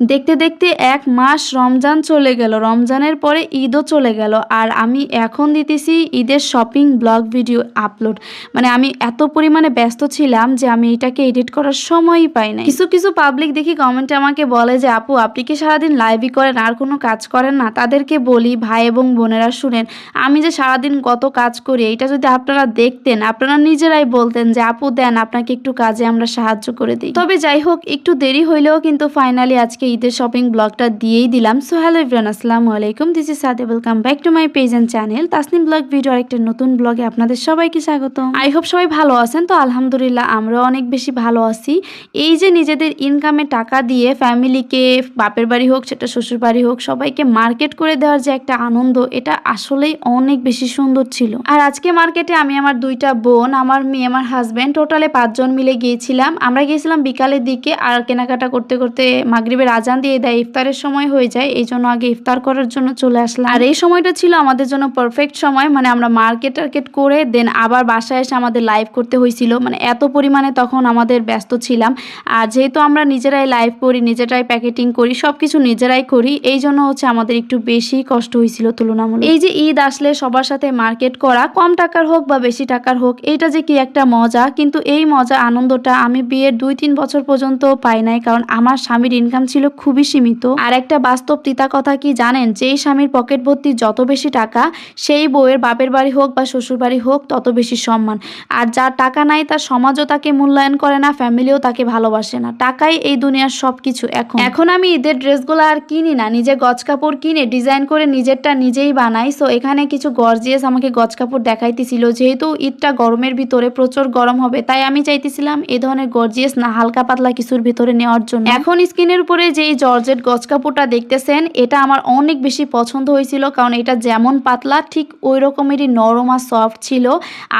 দেখতে দেখতে এক মাস রমজান চলে গেল, রমজানের পরে ঈদও চলে গেল। আর আমি এখন দিতেছি ঈদের শপিং ব্লগ ভিডিও আপলোড মানে আমি এত পরিমাণে ব্যস্ত ছিলাম যে আমি এটাকে এডিট করার সময়ই পাই না কিছু কিছু পাবলিক দেখি কমেন্টে আমাকে বলে যে, আপু, আপনি কি সারাদিন লাইভই করেন, আর কোনো কাজ করেন না? তাদেরকে বলি, ভাই এবং বোনেরা, শুনেন, আমি যে সারাদিন কত কাজ করি, এটা যদি আপনারা দেখতেন, আপনারা নিজেরাই বলতেন যে, আপু, দেন, আপনাকে একটু কাজে আমরা সাহায্য করে দিই। তবে যাই হোক, একটু দেরি হইলেও কিন্তু ফাইনালি আজকে ঈদের শপিং ব্লগটা দিয়েই দিলাম। সো হ্যালো ইভরান আসসালামু আলাইকুম। This is Sade welcome back to my page and channel Tasnim vlog video আরেকটা নতুন ব্লগে আপনাদের সবাইকে স্বাগত আই হোপ সবাই ভালো আছেন। তো আলহামদুলিল্লাহ আমরা অনেক বেশি ভালো আছি। এই যে নিজেদের ইনকামে টাকা দিয়ে ফ্যামিলিকে বাপের বাড়ি হোক, সেটা শ্বশুর বাড়ি হোক, সবাইকে মার্কেট করে দেওয়ার যে একটা আনন্দ, এটা আসলেই অনেক বেশি সুন্দর ছিল। আর আজকে মার্কেটে আমি আমার দুইটা বোন, আমার মেয়ে, আমার হাজব্যান্ড টোটালে পাঁচজন মিলে গিয়েছিলাম। আমরা গিয়েছিলাম বিকালের দিকে আর কেনাকাটা করতে করতে মাগরিবের আজান দিয়ে দেয় ইফতারের সময় হয়ে যায় এই জন্য আগে ইফতার করার জন্য চলে আসলাম। আর এই সময়টা ছিল আমাদের জন্য পারফেক্ট সময় মানে আমরা মার্কেট টার্কেট করে দেন আবার বাসায় এসে আমাদের লাইভ করতে হয়েছিল। মানে এত পরিমাণে তখন আমাদের ব্যস্ত ছিলাম। আর যেহেতু আমরা নিজেরাই লাইভ করি নিজেরাই প্যাকেটিং করি সব কিছু নিজেরাই করি এই জন্য হচ্ছে আমাদের একটু বেশি কষ্ট হয়েছিল তুলনামূলক। এই যে ঈদ আসলে সবার সাথে মার্কেট করা কম টাকার হোক বা বেশি টাকার হোক এইটা যে কি একটা মজা কিন্তু এই মজা আনন্দটা আমি বিয়ের দুই তিন বছর পর্যন্ত পাই নাই কারণ আমার স্বামীর ইনকাম ছিল খুবই সীমিত। আর একটা বাস্তব তিতা কথা কি জানেন? যেই স্বামীর পকেট ভর্তি যত বেশি টাকা, সেই বউয়ের বাপের বাড়ি হোক বা শ্বশুর বাড়ি হোক তত বেশি সম্মান। আর যার টাকা নাই, তার সমাজও তাকে মূল্যায়ন করে না, ফ্যামিলিও তাকে ভালোবাসে না। টাকাই এই দুনিয়ার সব কিছু এখন। এখন আমি ঈদের ড্রেসগুলো আর কিনি না, নিজে গজ কাপড় কিনে, ডিজাইন করে নিজেরটা নিজেই বানাই। সো এখানে কিছু গর্জিয়াস আমাকে গজ কাপড় দেখাইতেছিল। যেহেতু ঈদটা গরমের ভিতরে প্রচুর গরম হবে, তাই আমি চাইতেছিলাম এই ধরনের গর্জিয়াস না হালকা পাতলা কিছুর ভিতরে নেওয়ার জন্য। এখন স্কিনের উপরে যেই জর্জেট গজ কাপড়টা দেখতেছেন, এটা আমার অনেক বেশি পছন্দ হয়েছিল কারণ এটা যেমন পাতলা, ঠিক ওই রকমেরই নরম আর সফট ছিল।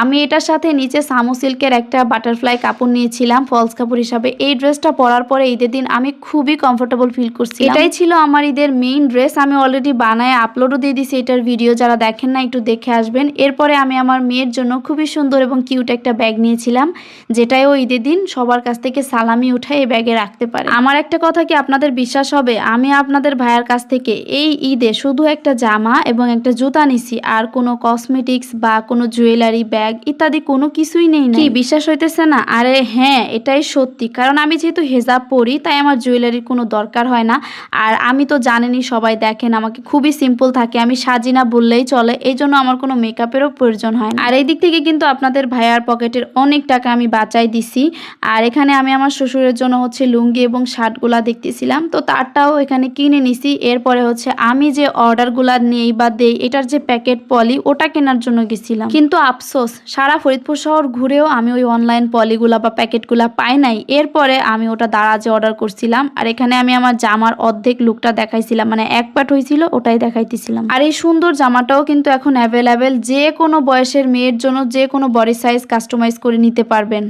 আমি এটার সাথে নিচে সামো সিল্কের একটা বাটারফ্লাই কাপড় নিয়েছিলাম ফলস কাপড় হিসাবে। এই ড্রেসটা পরার পরে ঈদের দিন আমি খুবই কমফোর্টেবল ফিল করছি এটাই ছিল আমার ঈদের মেইন ড্রেস আমি অলরেডি বানায় আপলোডও দিয়ে দিছি এটার ভিডিও যারা দেখেন না, একটু দেখে আসবেন। এরপরে আমি আমার মেয়ের জন্য খুবই সুন্দর এবং কিউট একটা ব্যাগ নিয়েছিলাম, যেটাই ও ঈদের দিন সবার কাছ থেকে সালামি উঠায় এই ব্যাগে রাখতে পারে। আমার একটা কথা কি আপনাদের বিশ্বাস হবে, আমি আপনাদের ভাইয়ার কাছ থেকে এই ঈদে শুধু একটা জামা এবং একটা জুতা নিছি, আর কোনো কসমেটিক্স বা কোনো জুয়েলারি ব্যাগ ইত্যাদি কোনো কিছুই নেই কি বিশ্বাস হইতেছে না? আরে হ্যাঁ এটাই সত্যি, কারণ আমি যেহেতু হেজাব পরি, তাই আমার জুয়েলারির কোনো দরকার হয় না। আর আমি তো জানেনই, সবাই দেখেন, আমাকে খুবই সিম্পল থাকে, আমি সাজি না বললেই চলে এই জন্য আমার কোনো মেকআপেরও প্রয়োজন হয় না। আর এই দিক থেকে কিন্তু আপনাদের ভাইয়ার পকেটের অনেক টাকা আমি বাঁচাই দিছি। আর এখানে আমি আমার শ্বশুরের জন্য হচ্ছে লুঙ্গি এবং শার্টগুলা দেখতেছিলাম। তো তারটাও এখানে কিনে নিছি। এরপরে হচ্ছে আমি যে অর্ডারগুলা নেই বা দেই, এটার যে প্যাকেট পলি, ওটা কেনার জন্য গেছিলাম। কিন্তু আফসোস, সারা ফরিদপুর শহর ঘুরেও আমি ওই অনলাইন পলিগুলা বা প্যাকেটগুলা পাই নাই। এরপরে আমি ওটা দারাজে অর্ডার করছিলাম, আর এখানে আমি আমার জামার অর্ধেক লুকটা দেখাইছিলাম মানে এক পাট হয়েছিল ওটাই দেখাইতেছিলাম। আর এই সুন্দর জামাটাও কিন্তু এখন অ্যাভেলেবেল যে কোনো বয়সের মেয়ের জন্য যে কোনো বডি সাইজ কাস্টমাইজ করে নিতে পারবেন।